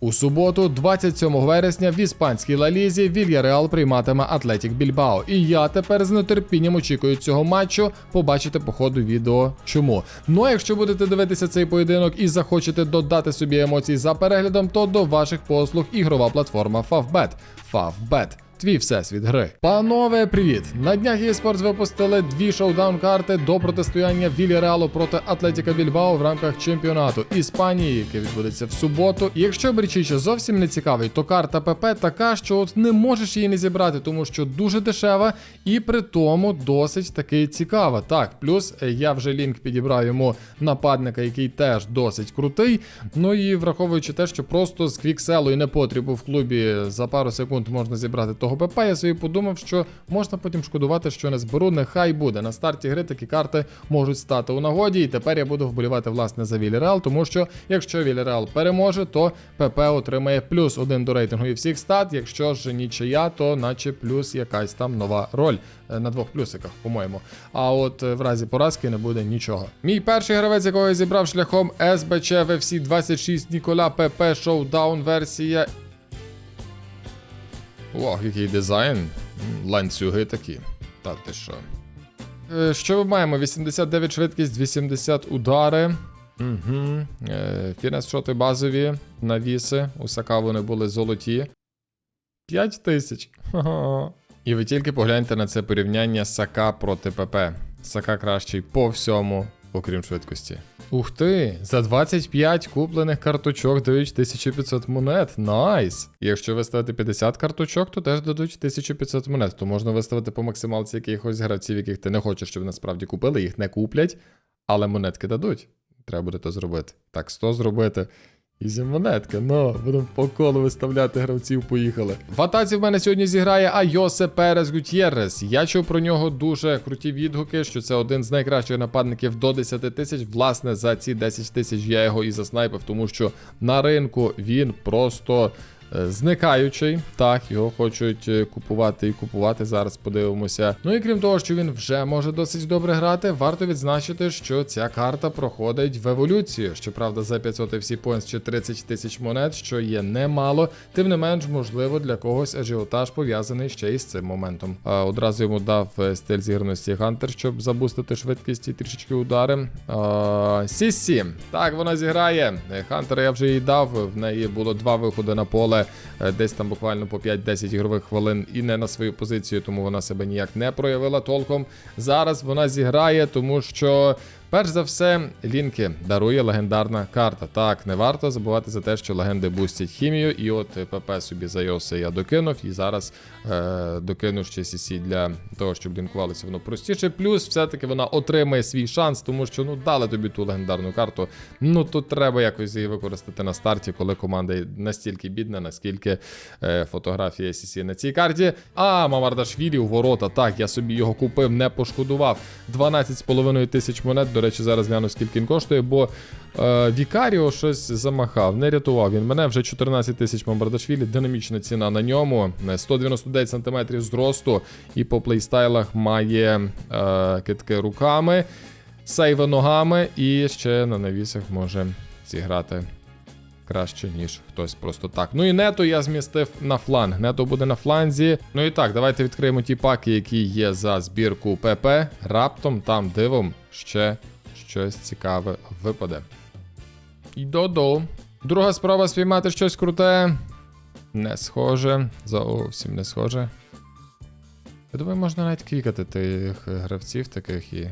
У суботу, 27 вересня, в іспанській Лалізі Вільяреал прийматиме Атлетік Більбао. І я тепер з нетерпінням очікую цього матчу. Побачите по ходу відео чому. Ну а якщо будете дивитися цей поєдинок і захочете додати собі емоцій за переглядом, то до ваших послуг ігрова платформа Favbet. Favbet. Твій всесвіт гри. Панове, привіт! На днях eSports випустили дві шоудаун карти до протистояння Вільяреалу проти Атлетіка Більбао в рамках чемпіонату Іспанії, яке відбудеться в суботу. І якщо Берчича зовсім не цікавий, то карта ПП така, що от не можеш її не зібрати, тому що дуже дешева і при тому досить таки цікава. Так, плюс е, я вже лінк підібрав йому нападника, який теж досить крутий. Ну і враховуючи те, що просто з квікселу і непотрібу в клубі за пару секунд можна зібрати того ПП, я собі подумав, що можна потім шкодувати, що не зберу. Нехай буде. На старті гри такі карти можуть стати у нагоді. І тепер я буду вболівати власне за Вільяреал, тому що якщо Вільяреал переможе, то ПП отримає плюс один до рейтингу і всіх стат. Якщо ж нічия, то наче плюс якась там нова роль е, на двох плюсиках, по-моєму. А от е, в разі поразки не буде нічого. Мій перший гравець, якого я зібрав шляхом СБЧ VFC 26 Ніколя ПП Showdown версія. Вау, який дизайн. Ланцюги такі. Та ти що? Е, Що ми маємо? 89 швидкість, 80 удари. Угу. Е, фінес шоти базові, навіси. У Сака вони були золоті. 5 тисяч. І ви тільки погляньте на це порівняння Сака проти ПП. Сака кращий по всьому, окрім швидкості. Ух ти! За 25 куплених карточок дають 1500 монет. Найс! Якщо виставити 50 карточок, то теж дадуть 1500 монет. То можна виставити по максималці якихось гравців, яких ти не хочеш, щоб насправді купили, їх не куплять, але монетки дадуть. Треба буде то зробити. Так, 100 зробити. Ізі монетка, ну, будемо по колу виставляти гравців, поїхали. В атаці в мене сьогодні зіграє Айосе Перес Гутєрес. Я чув про нього дуже круті відгуки, що це один з найкращих нападників до 10 тисяч. Власне, за ці 10 тисяч я його і заснайпив, тому що на ринку він просто. Е, Зникаючий, так, його хочуть е, купувати і купувати. Зараз подивимося. Ну і крім того, що він вже може досить добре грати, варто відзначити, що ця карта проходить в еволюцію. Щоправда, за 500 FC Points чи 30 тисяч монет, що є немало. Тим не менш, можливо, для когось ажіотаж пов'язаний ще із цим моментом. Одразу йому дав е, стиль зіграності Гантер, щоб забустити швидкість і трішечки удари. Сісі. Так, вона зіграє. Хантера я вже їй дав. В неї було два виходи на поле, е, десь там буквально по 5-10 ігрових хвилин і не на свою позицію, тому вона себе ніяк не проявила толком. Зараз вона зіграє, тому що. Перш за все, лінки дарує легендарна карта. Так, не варто забувати за те, що легенди бустять хімію, і от ПП собі за Йоси я докинув, і зараз е, докину ще CC для того, щоб лінкувалося воно простіше. Плюс, все-таки вона отримає свій шанс, тому що ну дали тобі ту легендарну карту. Ну тут треба якось її використати на старті, коли команда настільки бідна, наскільки е, фотографія CC на цій карті. А, Мамардашвілі у ворота. Так, я собі його купив, не пошкодував. 12,5 тисяч монет. До речі, зараз гляну, скільки він коштує, бо е, Вікаріо щось замахав, не рятував він мене. Вже 14 тисяч Мамбардашвілі, динамічна ціна на ньому. Е, 199 см зросту, і по плейстайлах має е, китки руками, сейви ногами, і ще на навісах може зіграти. Краще, ніж хтось просто так. Ну і нето я змістив на фланг. Нето буде на фланзі. Ну і так, давайте відкриємо ті паки, які є за збірку ПП. Раптом там дивом ще щось цікаве випаде. І додо. Друга спроба спіймати щось круте. Не схоже. Зовсім не схоже. Я думаю, можна навіть квікати тих гравців таких і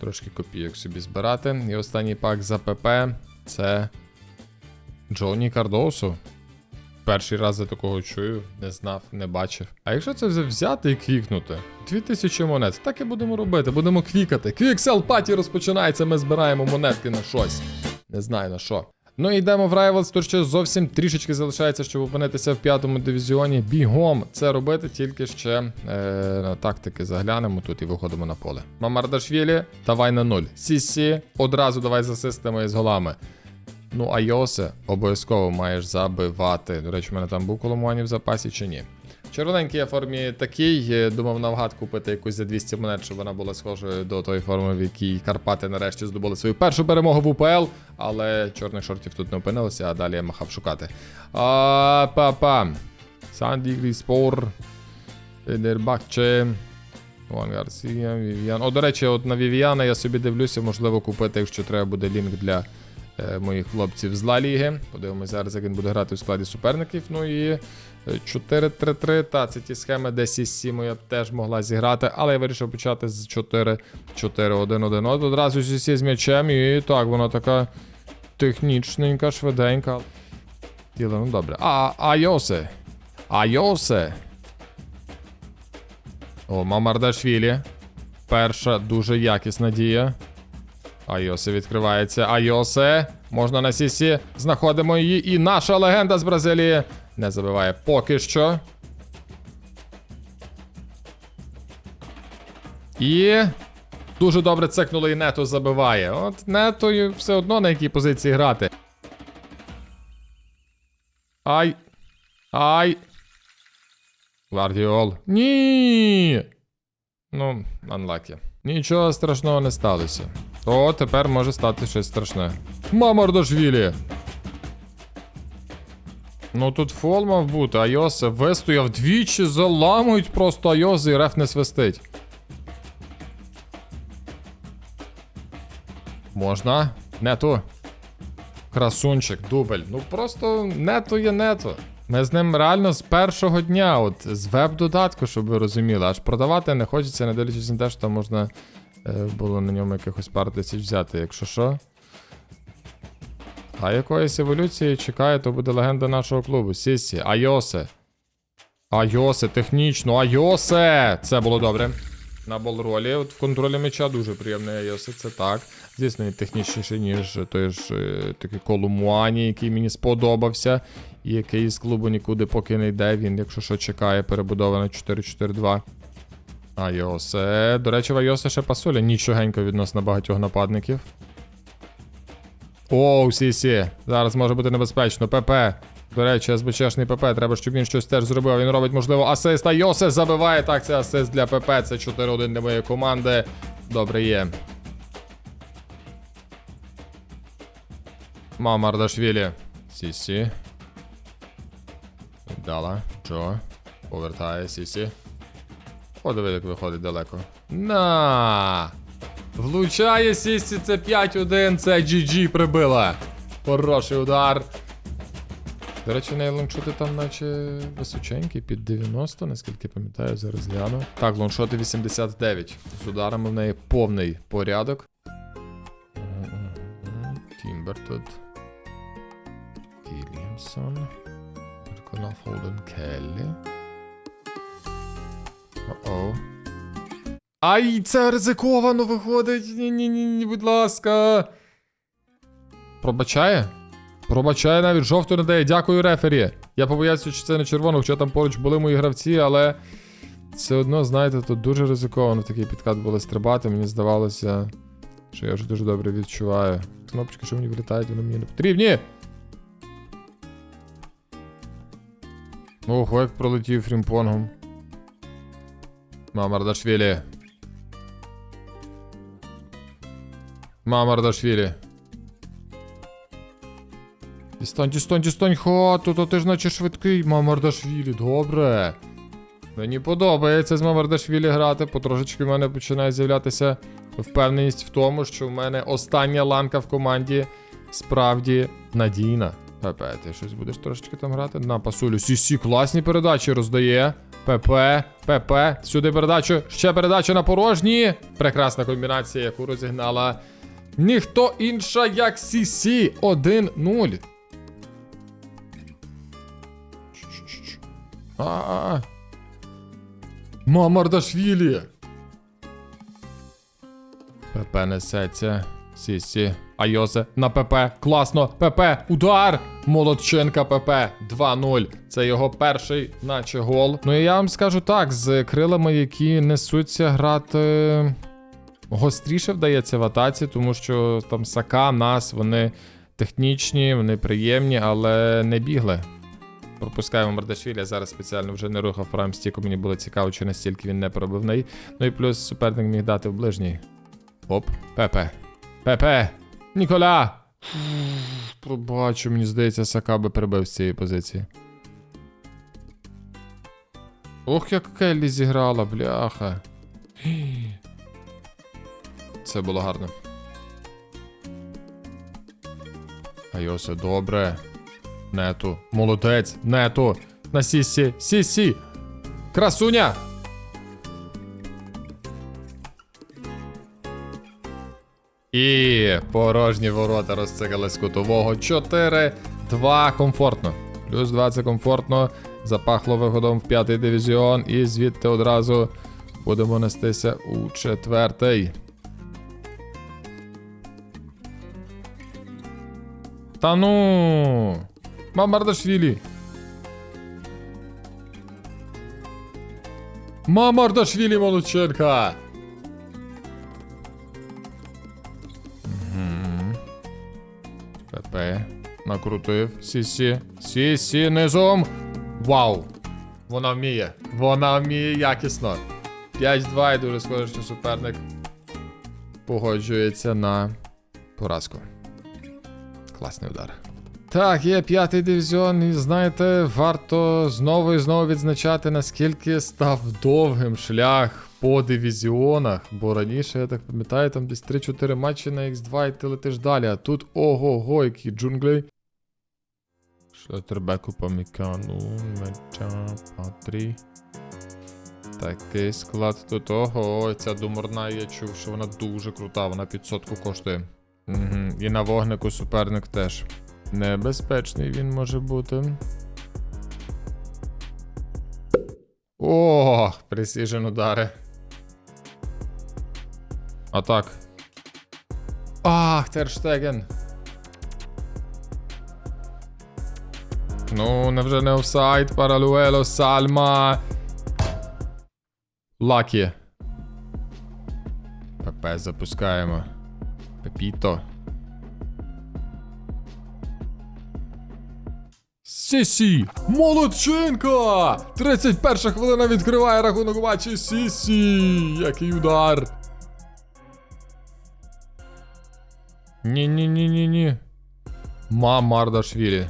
трошки копійок собі збирати. І останній пак за ПП це Джоні Кардосу. Перший раз я такого чую, не знав, не бачив. А якщо це взяти і квікнути? 2000 монет. Так і будемо робити, будемо квікати. Квіксел паті розпочинається, ми збираємо монетки на щось. Не знаю на що. Ну і йдемо в Rivals, тут ще зовсім трішечки залишається, щоб опинитися в п'ятому дивізіоні. Бігом це робити, тільки ще е, на тактики заглянемо тут і виходимо на поле. Мамардашвілі, давай на нуль. Сісі, одразу давай з асистами і з голами. Ну, а Йосе обов'язково маєш забивати. До речі, у мене там був коломуані в запасі чи ні. Червоненький я формі такий. е, Думав навгад купити якусь за 200 монет, щоб вона була схожою до тої форми, в якій Карпати нарешті здобули свою першу перемогу в УПЛ. Але чорних шортів тут не опинилося, а далі я махав шукати. А, па-па. Санді Гріспор. Федербахче. Вон Гарсія, Вів'ян. О, до речі, от на Вів'яна я собі дивлюся, можливо, купити, якщо треба буде лінк для моїх хлопців з Ла Ліги. Подивимося зараз, як він буде грати у складі суперників. Ну і е, 4-3-3. Та це ті схеми, де Сі моя теж могла зіграти, але я вирішив почати з 4-4-1-1. От одразу Сі з м'ячем, і так, вона така технічненька, швиденька. Діло, ну добре. А, Айосе. Айосе. О, Мамардашвілі. Перша дуже якісна дія. Айосе відкривається. Айосе. Можна на сісі. Знаходимо її. І наша легенда з Бразилії не забиває поки що. І. Дуже добре цекнули і нето забиває. От нетою все одно на якій позиції грати. Ай. Ай. Гвардіол. Ні. Ну, unlucky. Нічого страшного не сталося. О, тепер може стати щось страшне. Мамардашвілі. Ну тут фол мав бути, Айосе вистояв двічі, заламують просто Айози і реф не свистить. Можна? Нету. Красунчик, дубль. Ну просто нето є нето. Ми з ним реально з першого дня, от з веб-додатку, щоб ви розуміли, аж продавати не хочеться, не дивлячись на те, що можна було на ньому якихось пару тисяч взяти, якщо що. А якоїсь еволюції чекає, то буде легенда нашого клубу. Сісі, Айосе. Айосе, технічно, Айосе! Це було добре. На болролі. От в контролі м'яча дуже приємний Айосе, це так. Звісно, він технічніший, ніж той ж е, такий Колумуані, який мені сподобався. І який з клубу нікуди поки не йде. Він, якщо що, чекає, перебудова на 4-4-2. Айосе. До речі, в Айосе ще пасуля нічогенько відносно багатьох нападників. Оу, сі-сі. Зараз може бути небезпечно. ПП. До речі, СБЧшний ПП. Треба, щоб він щось теж зробив. Він робить, можливо, асист. А Йосе забиває. Так, це асист для ПП. Це 4-1 для моєї команди. Добре є. Мамардашвілі. Сі-сі. Дала. Джо. Повертає Сісі. О, диви, як виходить далеко. На! Влучає Сісі, це 5-1, це GG прибила. Хороший удар. До речі, лоншоти там наче височенькі, під 90, наскільки пам'ятаю, зараз гляну. Так, лоншоти 89. З ударами в неї повний порядок. Тімбер тут. Вільямсон. Виконав Холден Келлі. О-оу. Ай, це ризиковано виходить. Ні-ні-ні, ні, будь ласка. Пробачає? Пробачає навіть жовту не дає. Дякую, рефері. Я побоявся, що це не червоно, хоча там поруч були мої гравці, але все одно, знаєте, тут дуже ризиковано такий підкат було стрибати. Мені здавалося, що я вже дуже добре відчуваю. Кнопочки, що мені вилітають, вони мені не потрібні. Ого, як пролетів фрімпонгом. Мамардашвілі. Мамардашвілі. Дістань, дістань, дістань хату, то ти ж наче швидкий, Мамардашвілі, добре. Мені подобається з Мамардашвілі грати, потрошечки в мене починає з'являтися впевненість в тому, що в мене остання ланка в команді справді надійна. ПП, ти щось будеш трошечки там грати? На пасулю. Сі-сі, класні передачі роздає. ПП, ПП, сюди передачу, ще передача на порожні. Прекрасна комбінація, яку розігнала. Ніхто інша, як Сі-Сі. 1-0. А-а-а. Мамардашвілі. ПП несеться. Сісі. Айосе на ПП. Класно. ПП. Удар. Молодченка ПП. 2-0. Це його перший, наче гол. Ну і я вам скажу так: з крилами, які несуться грати. Гостріше вдається в атаці, тому що там Сака, нас, вони технічні, вони приємні, але не бігли. Пропускаємо Мардашвілі, зараз спеціально вже не рухав правим стіком, мені було цікаво, чи настільки він не пробивний. Ну і плюс суперник міг дати в ближній. Оп, Пепе. Пепе! Ніколя! Пробачу, мені здається, Сака би перебив з цієї позиції. Ох, як Келлі зіграла, бляха. Це було гарно. Айосе, добре. Нету. Молодець. Нету. На сісі. Сісі. Красуня. І порожні ворота розцикали з кутового. 4-2 комфортно. Плюс 2 це комфортно. Запахло виходом в п'ятий дивізіон. І звідти одразу будемо нестися у четвертий. Та ну. Мамардашвілі. Мамардашвілі Молодченка. Накрутив. Сісі. Сісі низом. Вау. Вона вміє. Вона вміє якісно. 5-2 і дуже схоже, що суперник погоджується на поразку. Класний удар. Так, є п'ятий дивізіон, і знаєте, варто знову і знову відзначати, наскільки став довгим шлях по дивізіонах. Бо раніше, я так пам'ятаю, там десь 3-4 матчі на X2 і ти летиш далі. А тут ого-го, які джунглі. Шльотербеку по Мікану, меча, Патрі. Такий склад тут. Ого, ця думорна, я чув, що вона дуже крута, вона 500 коштує. Угу. І на вогнику суперник теж. Небезпечний він може бути. О, пресіжен удари. Атак. Ах, Терштеген. Ну, невже не офсайд, паралуело, сальма. Лакі. ПП запускаємо. Пепіто. Сісі! Молодчинка! 31 хвилина відкриває рахунок матчі Сісі! Який удар! Ні-ні-ні-ні-ні. Мамардашвілі.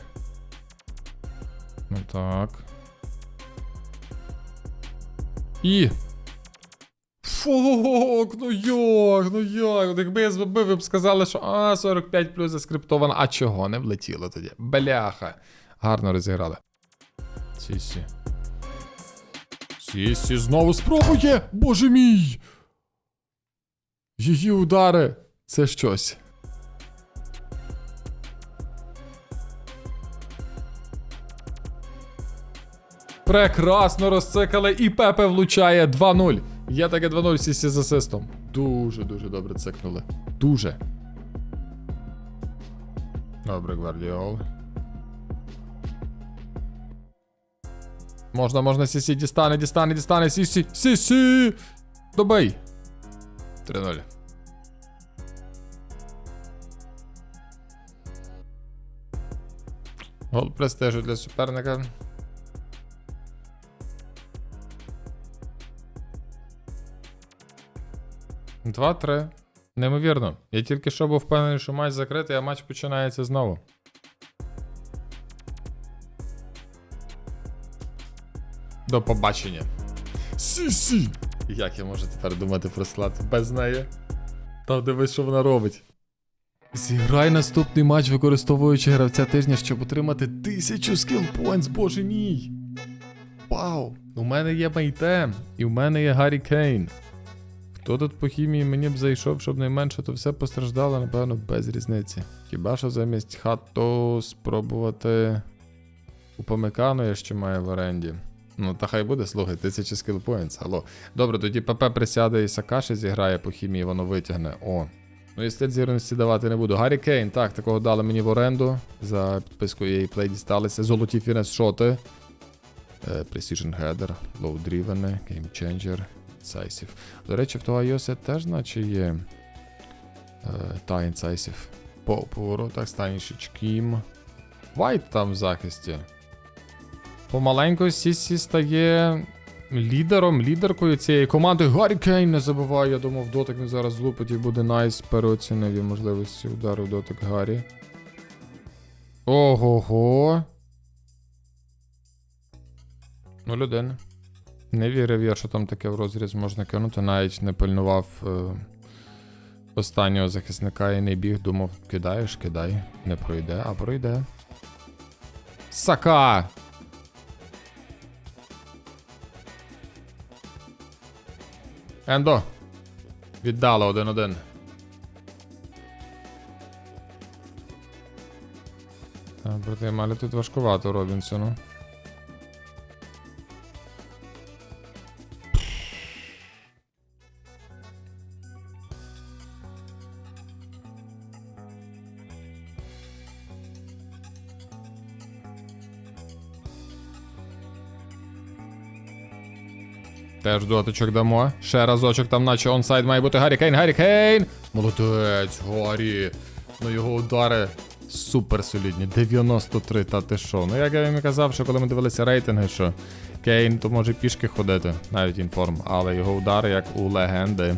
Ну так. І. Фок, ну як, ну як. Якби я ви б сказали, що а, 45 плюс заскриптовано. А чого не влетіло тоді? Бляха. Гарно розіграли. Сісі. Сісі знову спробує! Боже мій! Її удари. Це щось. Прекрасно розцикали і Пепе влучає 2-0. Є таке 2-0 Сісі з асистом. Дуже-дуже добре цикнули. Дуже. Добре, Гвардіол. Можна, можна, Сісі, дістане, дістане, дістане, Сісі, Сісі! Добий! 3-0. Гол престижу для суперника. Два-три. Неймовірно. Я тільки що був впевнений, що матч закритий, а матч починається знову. До побачення. Сі-сі! Як я можу тепер думати про склад без неї? Та дивись, що вона робить. Зіграй наступний матч, використовуючи гравця тижня, щоб отримати тисячу скіл поінтс, боже мій. Вау! У мене є Мейтем, і в мене є Гаррі Кейн. Хто тут по хімії мені б зайшов, щоб найменше, то все постраждало, напевно, без різниці. Хіба що замість хату спробувати Упамекану я ще маю в оренді. Ну, та хай буде, слухай, 1000 skill алло. Добре, тоді ПП присяде і Сакаші зіграє по хімії, воно витягне. О. Ну і стиль зірності давати не буду. Гаррі Кейн, так, такого дали мені в оренду. За підписку її плей дісталися. Золоті фінес шоти. Е, Precision Header, Low Driven, Game Changer, Decisive. До речі, в того iOS теж наче є. Е, та Incisive. По поворотах станіші Кім. Вайт там в захисті. Помаленьку Сісі стає лідером, лідеркою цієї команди. Гаррі Кейн не забуває. Я думав, дотик не зараз злупить і буде найс. Переоцінив можливості удару дотик Гаррі. Ого-го. Ну, людина. Не вірив я, що там таке в розріз можна кинути, навіть не пильнував е, останнього захисника і не біг, думав, кидаєш, кидай. Не пройде, а пройде. Сака! Ендо. Віддала один-один. Так, брати, малі тут важкувато Робінсону. Теж дотичок дамо. Ще разочок там, наче онсайд має бути Гаррі Кейн. Гаррі Кейн! Молодець, Гаррі. Ну його удари супер солідні. 93, та ти що? Ну як я їм і казав, що коли ми дивилися рейтинги, що Кейн то може пішки ходити, навіть інформ, але його удари як у легенди.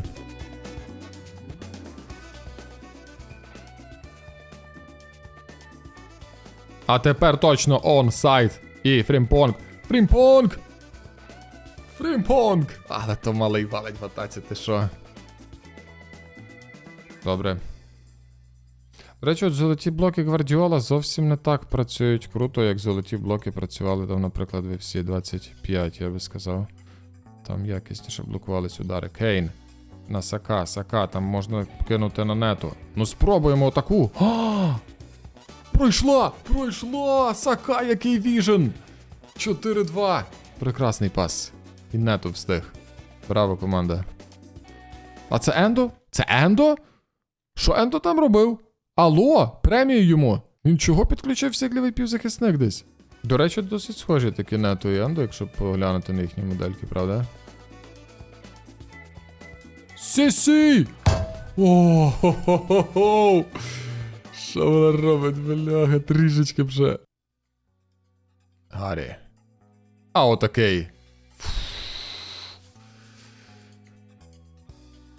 А тепер точно онсайд. І Фрімпонг. Фрімпонг! Фрімпонг! Але то малий валить в атаці, ти що? Добре. До речі, от золоті блоки Гвардіола зовсім не так працюють круто, як золоті блоки працювали там, наприклад, в FC 25, я би сказав. Там якісніше блокувались удари. Кейн. На Сака, Сака, там можна кинути на нету. Ну спробуємо таку. А! Пройшла! Пройшла! Сака, який віжен! 4-2. Прекрасний пас. І нету встиг. Браво, команда. А це Ендо? Це Ендо? Що Ендо там робив? Алло, премію йому. Він чого підключив сіглівий півзахисник десь? До речі, досить схожі такі нету і Ендо, якщо поглянути на їхні модельки, правда? Сі-сі! о хо хо хо Що вона робить, бляха, трішечки вже. Гаррі. А отакий.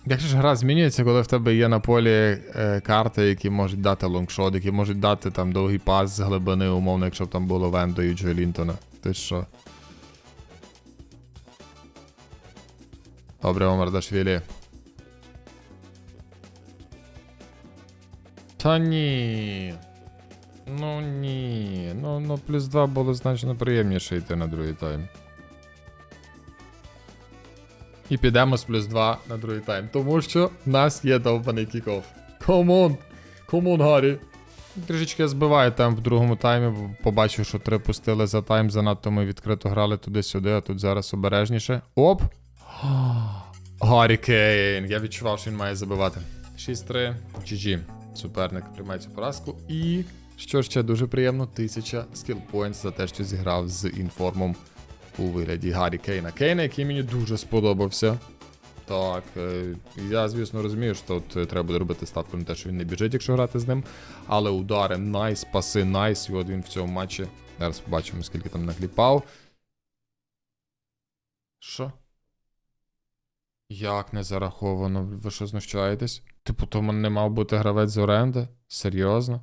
Як же ж гра змінюється, коли в тебе є на полі е, карти, які можуть дати лонгшот, які можуть дати там довгий пас з глибини, умовно, якщо б там було Вендо і Джо Лінтона. Ти що? Добре, Омар Дашвілі. Та ні. Ну ні. Ну, ну плюс 2 було значно приємніше йти на другий тайм. І підемо з плюс 2 на другий тайм. Тому що в нас є довбаний кікоф. Комон! Комон, Гаррі! Трішечки збиває там в другому таймі, бо побачив, що три пустили за тайм, занадто ми відкрито грали туди-сюди, а тут зараз обережніше. Оп! Гаррі Кейн! Я відчував, що він має забивати. 6-3. GG. Суперник приймає цю поразку. І, що ще дуже приємно, 1000 скіл за те, що зіграв з інформом у вигляді Гаррі Кейна. Кейна, який мені дуже сподобався. Так, е, я, звісно, розумію, що тут е, треба буде робити ставку на те, що він не біжить, якщо грати з ним. Але удари, найс, паси, найс. І от він в цьому матчі. Зараз побачимо, скільки там накліпав. Що? Як не зараховано? Ви що знущаєтесь? Типу, то не мав бути гравець з оренди? Серйозно?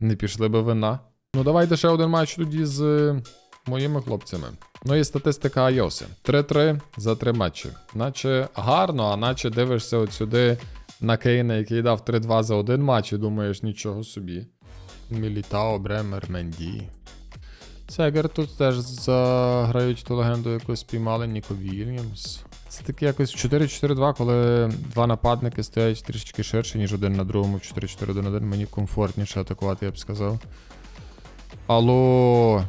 Не пішли би вина? Ну, давайте ще один матч тоді з моїми хлопцями. Ну і статистика Айоси. 3-3 за 3 матчі. Наче гарно, а наче дивишся от сюди на Кейна, який дав 3-2 за один матч, і думаєш, нічого собі. Мілітао, Бремер, Менді. Сегер тут теж заграють ту легенду, яку спіймали Ніко Вільямс. Це таке якось 4-4-2, коли два нападники стоять трішечки ширше, ніж один на другому 4-4-1-1. Мені комфортніше атакувати, я б сказав. Алло.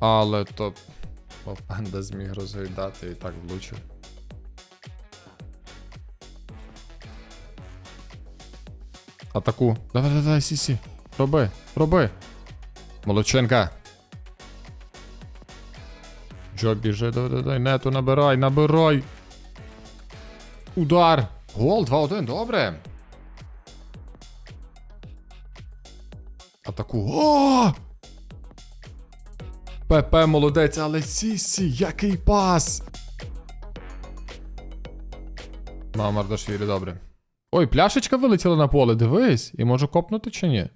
Але то Опенда зміг розгойдати і так влучив. Атаку. Давай, давай, давай, сі-сі. Роби, роби. Молодченка. Джо біжи, давай, давай, нету, набирай, набирай. Удар. Гол 2-1, добре. Атаку. О! ПП молодець, але Сісі, який пас! Мама Мардашвілі, добре. Ой, пляшечка вилетіла на поле, дивись, і можу копнути чи ні?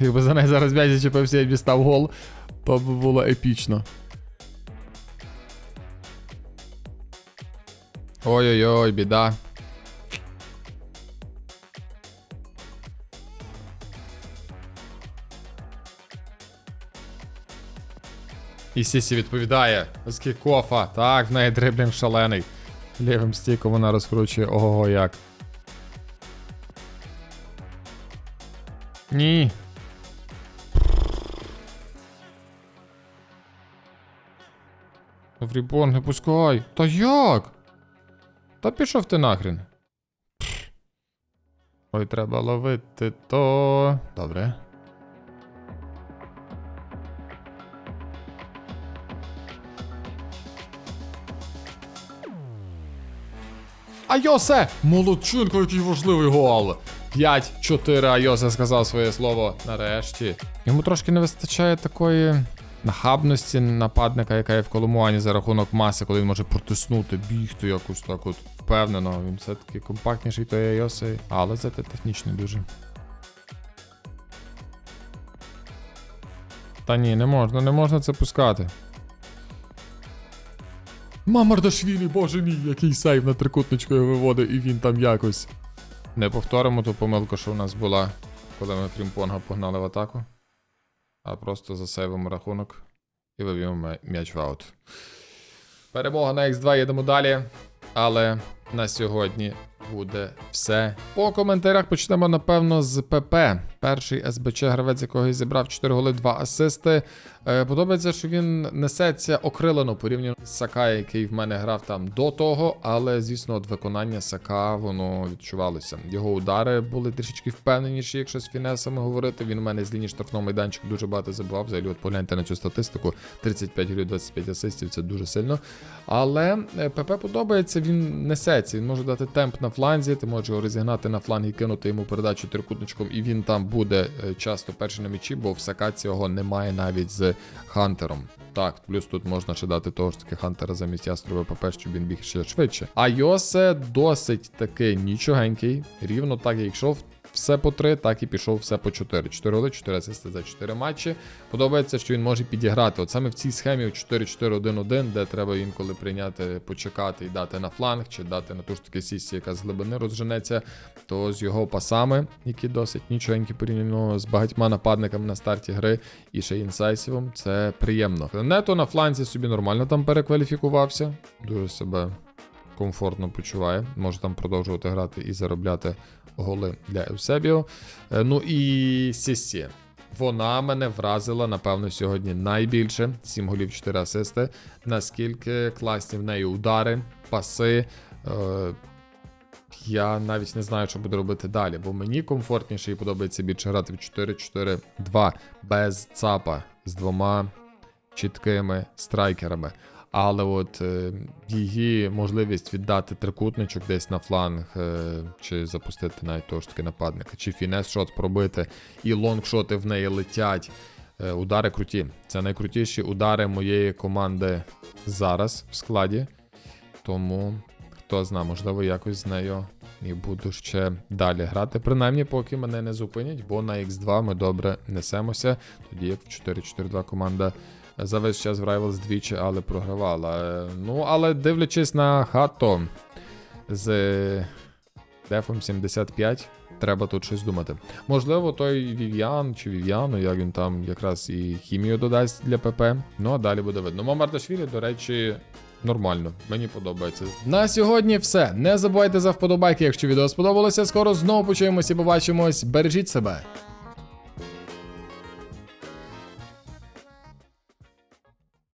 Якби за неї зараз м'яч зачепився і дістав гол, то б було епічно. Ой-ой-ой, біда. І Сісі відповідає. Скікофа. Так, в неї дриблінг шалений. Лівим стіком вона розкручує ого як. Ні. Фрібон, не пускай. Та як? Та пішов ти нахрен. Ой, треба ловити то. Добре. Айосе! Молодчинко, який важливий гол! 5-4 Айосе сказав своє слово нарешті. Йому трошки не вистачає такої нахабності нападника, яка є в Коломуані за рахунок маси, коли він може протиснути, бігти якось так от впевнено. Він все-таки компактніший той Айосе, але зате технічний дуже. Та ні, не можна, не можна це пускати. Мамардашвілі, боже мій, який сейв на трикутничку я виводив, і він там якось. Не повторимо ту помилку, що в нас була, коли ми Фрімпонга погнали в атаку. А просто засейвимо рахунок і виб'ємо м'яч в аут. Перемога на X2, їдемо далі. Але на сьогодні буде все. По коментарях почнемо, напевно, з ПП. Перший СБЧ гравець, якого зібрав 4 голи, 2 асисти. Е, подобається, що він несеться окрилено порівняно з Сака, який в мене грав там до того. Але, звісно, от виконання Сака воно відчувалося. Його удари були трішечки впевненіші, якщо з фінесами говорити. Він у мене з лінії штрафного майданчику дуже багато забивав. Взагалі, от погляньте на цю статистику: 35 голів, 25 асистів це дуже сильно. Але е, ПП подобається, він несеться. Він може дати темп на фланзі, ти можеш його розігнати на фланг і кинути йому передачу трикутничком, і він там буде е, часто перший на м'ячі, бо в Сака цього немає навіть з Хантером. Так, плюс тут можна ще дати того ж таки Хантера замість яструби ПП, щоб він біг ще швидше. А Йосе досить таки нічогенький, рівно так як йшов. Все по 3, так і пішов все по 4. 4 голи, 4 асисти за 4 матчі. Подобається, що він може підіграти. От саме в цій схемі 4-4-1-1, де треба інколи прийняти, почекати і дати на фланг, чи дати на ту ж таки сісі, яка з глибини розженеться, то з його пасами, які досить нічогенькі порівняно з багатьма нападниками на старті гри, і ще інсайсівом, це приємно. Нето на фланзі собі нормально там перекваліфікувався. Дуже себе комфортно почуває. Може там продовжувати грати і заробляти голи для Евсебіо. Е, Ну і Сісі. Вона мене вразила, напевно, сьогодні найбільше. 7 голів, 4 асисти. Наскільки класні в неї удари, паси. Е, я навіть не знаю, що буду робити далі, бо мені комфортніше і подобається більше грати в 4-4-2 без ЦАПа з двома чіткими страйкерами. Але от е, її можливість віддати трикутничок десь на фланг, е, чи запустити навіть того ж таки нападника, чи фінес-шот пробити, і лонгшоти в неї летять. Е, удари круті. Це найкрутіші удари моєї команди зараз в складі. Тому хто зна, можливо, якось з нею і буду ще далі грати. Принаймні, поки мене не зупинять, бо на X2 ми добре несемося. Тоді як в 4-4-2 команда за весь час в Rivals двічі, але програвала. Е, Ну, але дивлячись на хато з дефом 75. Треба тут щось думати. Можливо, той Вів'ян чи Вів'яну, як він там якраз і хімію додасть для ПП. Ну а далі буде видно. Мамардашвілі, до речі, нормально. Мені подобається. На сьогодні все. Не забувайте за вподобайки, якщо відео сподобалося. Скоро знову почуємось і побачимось. Бережіть себе.